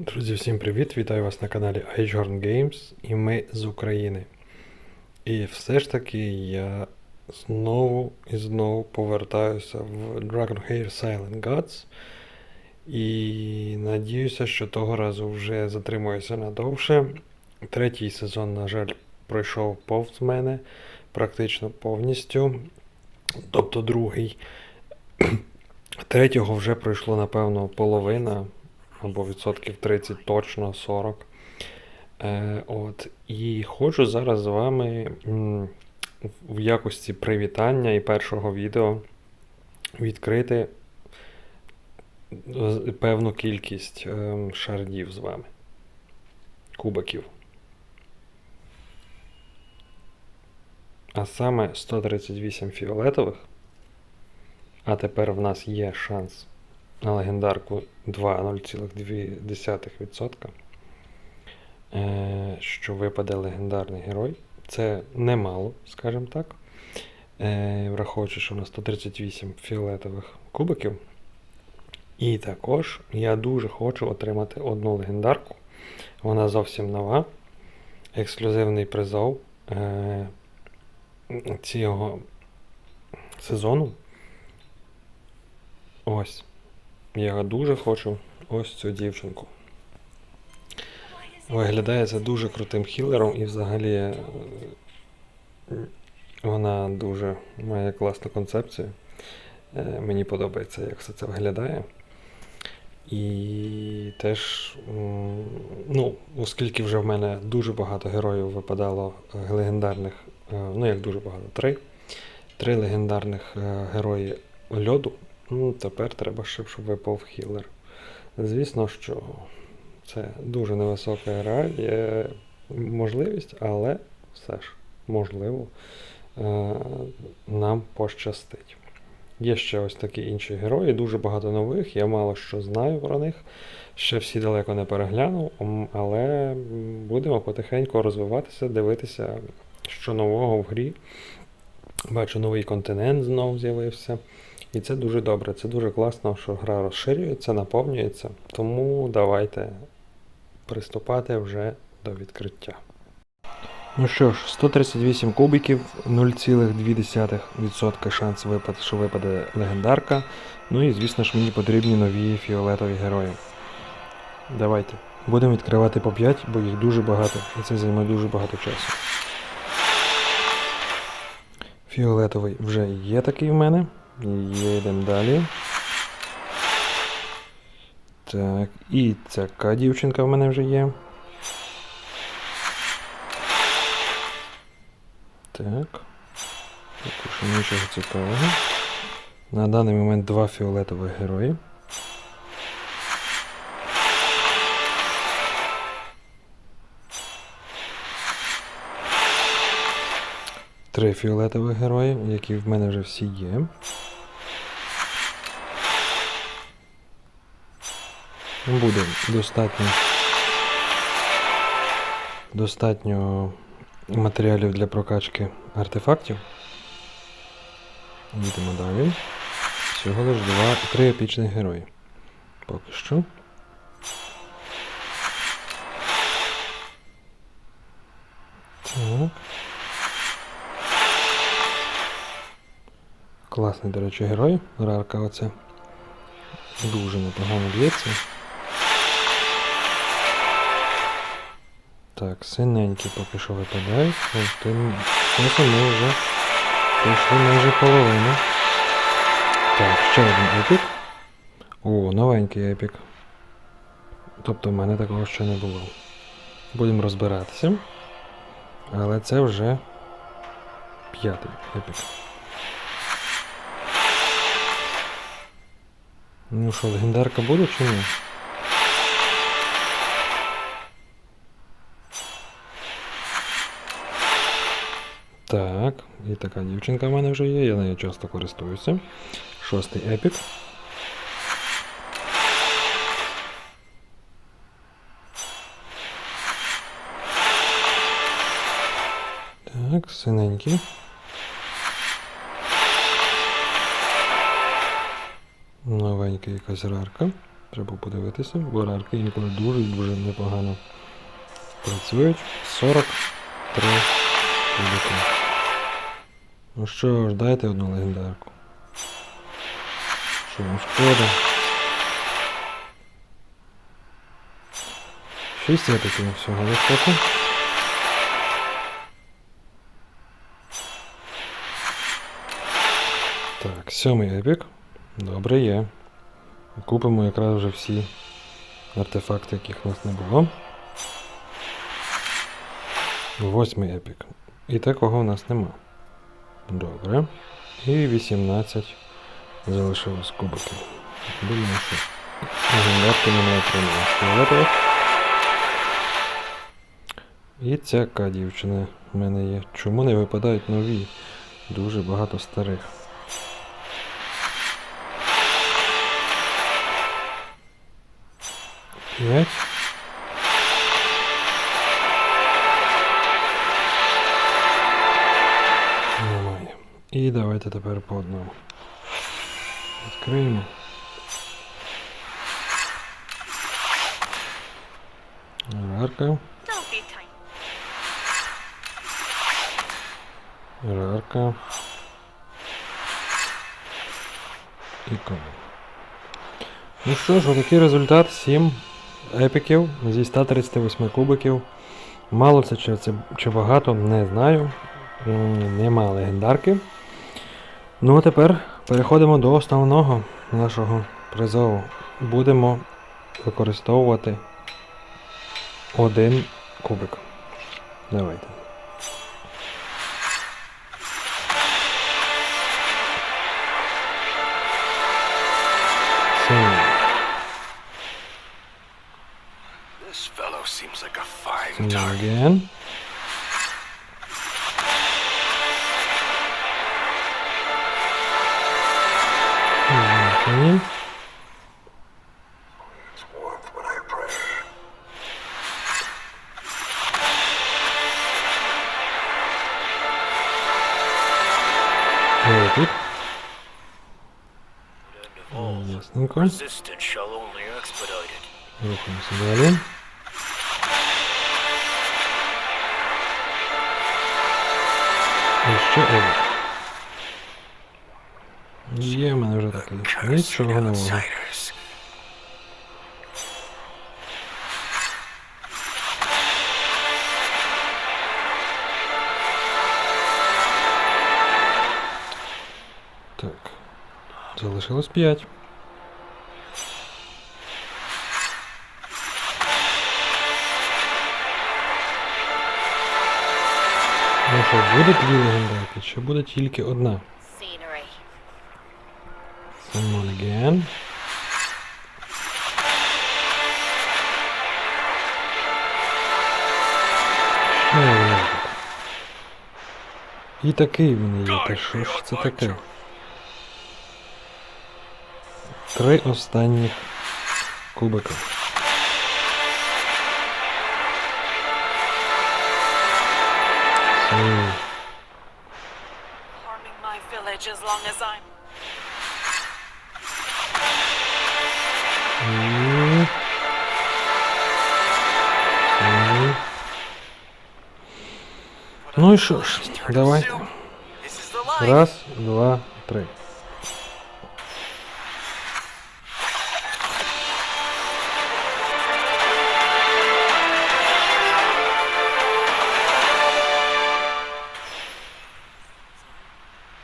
Друзі, всім привіт! Вітаю вас на каналі iHorn Games і ми з України. І все ж таки я знову і знову повертаюся в Dragon Hair Silent Gods. І надіюся, що того разу вже затримуюся надовше. Третій сезон, на жаль, пройшов повз мене практично повністю. Тобто другий. Третього вже пройшло, напевно, половина або відсотків 30, точно 40. Е, от. І хочу зараз з вами в якості привітання і першого відео відкрити певну кількість ем, шардів з вами. Кубиків. А саме 138 фіолетових. А тепер в нас є шанс на легендарку 2,0,2%. Е, що випаде легендарний герой. Це немало, скажімо так. Е, враховуючи, що на 138 фіолетових кубиків. І також я дуже хочу отримати одну легендарку. Вона зовсім нова. Ексклюзивний призов е, цього сезону. Ось. Я дуже хочу ось цю дівчинку. Виглядає це дуже крутим хілером і взагалі е, вона дуже має класну концепцію. Е, Мені подобається, як все це виглядає. І теж, ну, оскільки вже в мене дуже багато героїв випадало е, легендарних, ну як дуже багато, три. Три легендарних герої льоду. Ну, тепер треба ще, щоб випав хілер. Звісно, що це дуже невисока реаль- е, можливість, але все ж можливо е, нам пощастить. Є ще ось такі інші герої, дуже багато нових, я мало що знаю про них. Ще всі далеко не переглянув, але будемо потихеньку розвиватися, дивитися, що нового в грі. Бачу, новий континент знов з'явився. І це дуже добре, це дуже класно, що гра розширюється, наповнюється. Тому давайте приступати вже до відкриття. Ну що ж, 138 кубиків, 0,2% шанс випад, що випаде легендарка. Ну і звісно ж мені потрібні нові фіолетові герої. Давайте. Будемо відкривати по 5, бо їх дуже багато, і це займе дуже багато часу. Фіолетовий вже є такий в мене. Їдемо далі. Так, і цяка дівчинка в мене вже є. Так. Також нічого цікавого. На даний момент два фіолетових герої. Три фіолетових герої, які в мене вже всі є. Буде достатньо. Достатньо матеріалів для прокачки артефактів. Їдемо далі. Всього лиш два, три епічних герої. Поки що. Класний, до речі, герой. Рарка оце. Дуже непогано б'ється. Так, синенькі поки що випадають. Ось тим часом ми вже пройшли майже половину. Так, ще один епік. О, новенький епік. Тобто в мене такого ще не було. Будемо розбиратися. Але це вже п'ятий епік. Ну що, легендарка буде чи ні? Так, і така дівчинка в мене вже є, я нею часто користуюся. Шостий епік. Так, синенький. Новенька якась рарка. Треба подивитися, бо рарки інколи дуже дуже непогано працюють. 43 кубики. Ну що ж, дайте одну легендарку. Що вам шкода? 6 епіків всього вистачить. Так, сьомий епік. Добре є. Купимо якраз вже всі артефакти, яких у нас не було. Восьмий епік. І такого у нас нема. Добре. І 18 залишилось кубиків. Думаю, що легендарки не отримали. І цяка дівчина в мене є. Чому не випадають нові? Дуже багато старих. П'ять. І давайте тепер по одному. Відкриємо. Рарка, рарка. І комен. Ну що ж, отакий результат. 7 епіків зі 138 кубиків. Мало це чи, чи багато, не знаю. Нема легендарки. Ну а тепер переходимо до основного нашого призову. Будемо використовувати один кубик. Давайте. This fellow seems like a fine target. I pray. Тут. Ясненько. Рухаємося далі. І ще Евік. Є в мене вже такий. Cursed Нічого outsiders. Так. Залишилось 5. Ну що, буде дві легендарки, чи буде тільки одна? Scenery. Someone again. Ще. І такий він є. Та що ж це таке? Три останніх кубика. Harming my village as long as I'm. Ну і що ж, давайте. This is the line. Раз, два, три.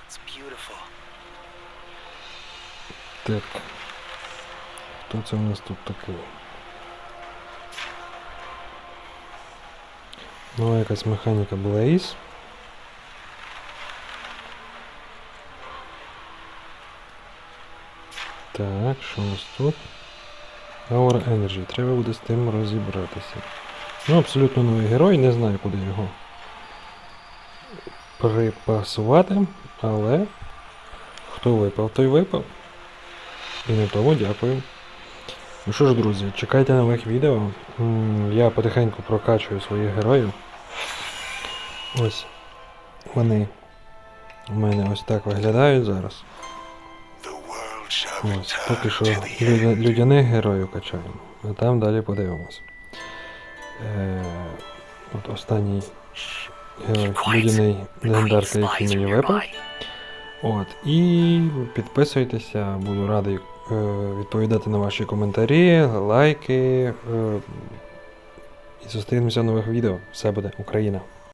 It's beautiful. Так. Хто це у нас тут такий? Нова якась механіка Blaze. Так, що у нас тут? Our Energy. Треба буде з тим розібратися. Ну, абсолютно новий герой, не знаю, куди його припасувати, але хто випав, той випав. І на тому дякую. Ну що ж, друзі, чекайте нових відео. Я потихеньку прокачую своїх героїв. Ось вони у мене ось так виглядають зараз. Ось, поки що людя, людяних героїв качаємо. А там далі подивимось. Е, от останній герой людяний легендарка, який мені випав. От, і підписуйтеся, буду радий відповідати на ваші коментарі, лайки. Е, і зустрінемося в нових відео. Все буде Україна!